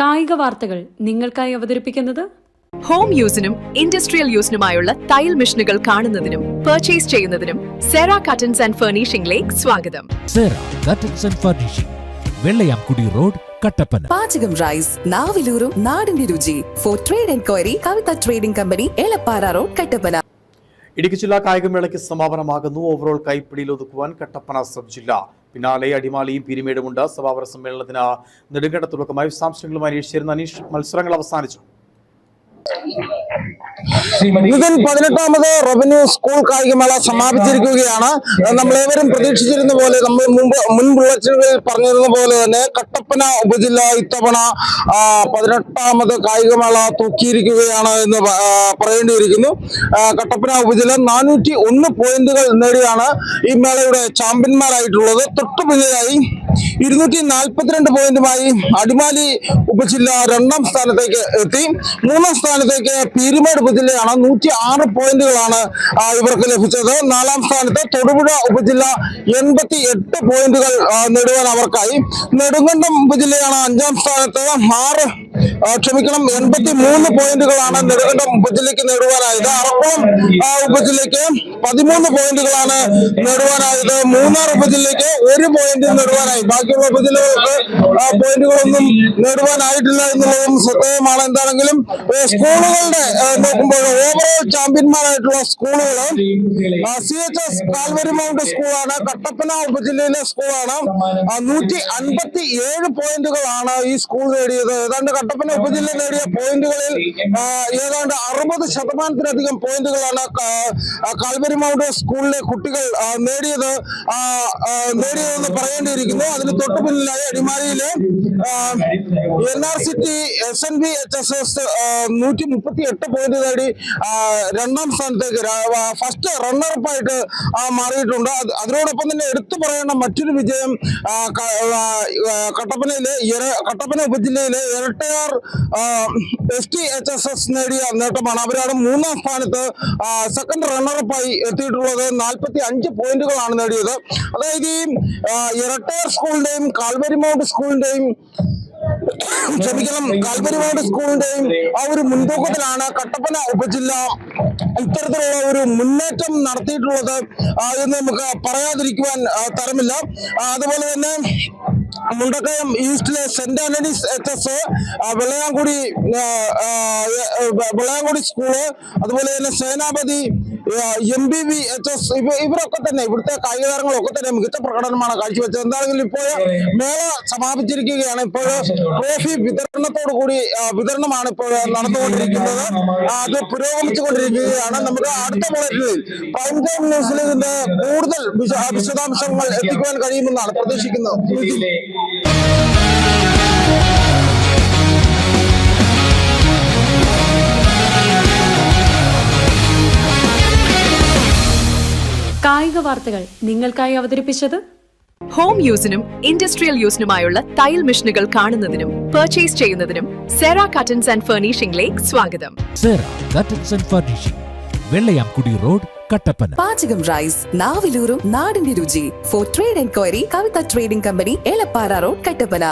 കായിക വാർത്തകൾ നിങ്ങൾക്കായി അവതരിപ്പിക്കുന്നത് ഹോം യൂസിനും ഇൻഡസ്ട്രിയൽ യൂസിനുമായുള്ള തയ്യൽ മെഷീനുകൾ കാണുന്നതിനും പർച്ചേസ് ചെയ്യുന്നതിനും സെറ കട്ടൻസ് ആൻഡ് ഫർണിഷിംഗിലേക്ക് സ്വാഗതം. Sera curtains and furnishing Vellayamkudy road Kattappana. പാചകം റൈസ് നാവിലൂറും നാടിന്റെ രുചി. For trade enquiry Kavitha trading company Elappara road Kattappana. Idukki ജില്ലാ കായികമേളയ്ക്ക് സമാപനമാകുന്നു. ഓവറോൾ കൈപ്പിടിയിൽ ഒതുക്കുവാൻ കട്ടപ്പന സബ് ജില്ല. പിന്നാലെ അടിമാലിയും പീരിമേടുമുണ്ട് സമാപന സമ്മേളനത്തിന് നെടുങ്കണ്ട തുടക്കമായി വിശദാംശങ്ങളുമായി അനീഷ് അനീഷ് മത്സരങ്ങൾ അവസാനിച്ചു. ഇതിൽ പതിനെട്ടാമത് റവന്യൂ സ്കൂൾ കായികമേള സമാപിച്ചിരിക്കുകയാണ്. നമ്മളേവരും പ്രതീക്ഷിച്ചിരുന്ന പോലെ നമ്മൾ മുമ്പ് മുൻ ബുള്ളറ്റുകളിൽ പറഞ്ഞിരുന്ന പോലെ തന്നെ കട്ടപ്പന ഉപജില്ല ഇത്തവണ പതിനെട്ടാമത് കായികമേള തൂക്കിയിരിക്കുകയാണ് എന്ന് പറയേണ്ടിയിരിക്കുന്നു. കട്ടപ്പന ഉപജില്ല നാനൂറ്റി ഒന്ന് പോയിന്റുകൾ നേടിയാണ് ഈ മേളയുടെ ചാമ്പ്യന്മാരായിട്ടുള്ളത്. തൊട്ടു പിന്നിലായി ഇരുന്നൂറ്റി നാൽപ്പത്തിരണ്ട് പോയിന്റുമായി അടിമാലി ഉപജില്ല രണ്ടാം സ്ഥാനത്തേക്ക് എത്തി. മൂന്നാം സ്ഥാനത്തേക്ക് പീരുമേട് ഉപജില്ലയാണ് നൂറ്റി ആറ് പോയിന്റുകളാണ് ഇവർക്ക് ലഭിച്ചത്. നാലാം സ്ഥാനത്ത് തൊടുപുഴ ഉപജില്ല എൺപത്തി എട്ട് പോയിന്റുകൾ നേടുവാൻ അവർക്കായി. നെടുങ്കണ്ടം ഉപജില്ലയാണ് അഞ്ചാം സ്ഥാനത്ത്. ആറ് ക്ഷമിക്കണം എൺപത്തി മൂന്ന് പോയിന്റുകളാണ് നെടുങ്കണ്ടം ഉപജില്ലയ്ക്ക് നേടുവാനായത്. അറക്കുളം ഉപജില്ലയ്ക്ക് പതിമൂന്ന് പോയിന്റുകളാണ് നേടുവാനായത്. മൂന്നാർ ഉപജില്ലയ്ക്ക് ഒരു പോയിന്റ് നേടുവാനായി. ബാക്കിയുള്ള ഉപജില്ലകൾക്ക് പോയിന്റുകളൊന്നും നേടുവാനായിട്ടില്ല എന്നുള്ളതും ശ്രദ്ധേയമാണ്. എന്താണെങ്കിലും സ്കൂളുകളുടെ നോക്കുമ്പോൾ ഓവറോൾ ചാമ്പ്യന്മാരായിട്ടുള്ള സ്കൂളുകൾ C H S Calvary mount സ്കൂളാണ് കട്ടപ്പന ഉപജില്ലയിലെ സ്കൂളാണ്. നൂറ്റി അൻപത്തി ഏഴ് പോയിന്റുകളാണ് ഈ സ്കൂൾ നേടിയത്. ഏതാണ്ട് കട്ടപ്പന ഉപജില്ല നേടിയ പോയിന്റുകളിൽ ഏതാണ്ട് അറുപത് ശതമാനത്തിലധികം പോയിന്റുകളാണ് കാൽവരി മൗണ്ട് സ്കൂളിലെ കുട്ടികൾ നേടിയത് നേടിയതെന്ന് പറയേണ്ടിയിരിക്കുന്നു. അതിന് തൊട്ടു പിന്നിലായി അടിമാലിയിലെ N R C T S N B H S S നൂറ്റി മുപ്പത്തി എട്ട് പോയിന്റ് നേടി രണ്ടാം സ്ഥാനത്തേക്ക് ഫസ്റ്റ് റണ്ണറപ്പായിട്ട് മാറിയിട്ടുണ്ട്. അതിനോടൊപ്പം തന്നെ എടുത്തു പറയേണ്ട മറ്റൊരു വിജയം കട്ടപ്പനയിലെ Kattappana ഉപജില്ലയിലെ Erattayar S T H S S നേടിയ നേട്ടമാണ്. അവരാണ് മൂന്നാം സ്ഥാനത്ത് സെക്കൻഡ് റണ്ണറപ്പായി എത്തിയിട്ടുള്ളത് നാൽപ്പത്തി അഞ്ച് പോയിന്റുകളാണ് നേടിയത്. അതായത് ഈ ഇരട്ടയർ സ്കൂളിന്റെയും കാൽവരി മൗണ്ട് സ്കൂളിന്റെയും ക്ഷമിക്കണം കാൽപരിവാട് സ്കൂളിന്റെയും ആ ഒരു മുൻതൂക്കത്തിലാണ് കട്ടപ്പന ഉപജില്ല ഇത്തരത്തിലുള്ള ഒരു മുന്നേറ്റം നടത്തിയിട്ടുള്ളത്. എന്ന് നമുക്ക് പറയാതിരിക്കുവാൻ തരമില്ല. അതുപോലെ തന്നെ Mundakayam east saint Antony's H S Vellayamkudi Vellayamkudi school അതുപോലെ തന്നെ Senapathy M B V H S ഇവരൊക്കെ തന്നെ ഇവിടുത്തെ കായിക താരങ്ങളൊക്കെ തന്നെ മികച്ച പ്രകടനമാണ് കാഴ്ചവെച്ചത്. എന്താണെങ്കിലും ഇപ്പോൾ മേള സമാപിച്ചിരിക്കുകയാണ്. ഇപ്പോൾ ട്രോഫി വിതരണത്തോടു കൂടി വിതരണമാണ് ഇപ്പോൾ നടന്നുകൊണ്ടിരിക്കുന്നത്. അത് പുരോഗമിച്ചുകൊണ്ടിരിക്കുകയാണ്. നമ്മുടെ അടുത്ത ബുള്ളറ്റിനിൽ പ്രൈം ടൈം ന്യൂസിൽ ഇതിന്റെ കൂടുതൽ വിശ- വിശദാംശങ്ങൾ എത്തിക്കുവാൻ കഴിയുമെന്നാണ് പ്രതീക്ഷിക്കുന്നത് കായിക വാർത്തകൾ നിങ്ങൾക്കായി അവതരിപ്പിച്ചത് ഹോം യൂസിനും ഇൻഡസ്ട്രിയൽ യൂസിനുമായുള്ള തയ്യൽ മെഷീനുകൾ കാണുന്നതിനും പർച്ചേസ് ചെയ്യുന്നതിനും സെറ കട്ടൻസ് ആൻഡ് ഫർണിഷിംഗിലേക്ക് സ്വാഗതം. Sera curtains and furnishing Vellayamkudi road Kattappana പാചകം റൈസ് നാവിലൂറും നാടിന്റെ രുചി for trade enquiry Kavitha trading company Elappara road Kattappana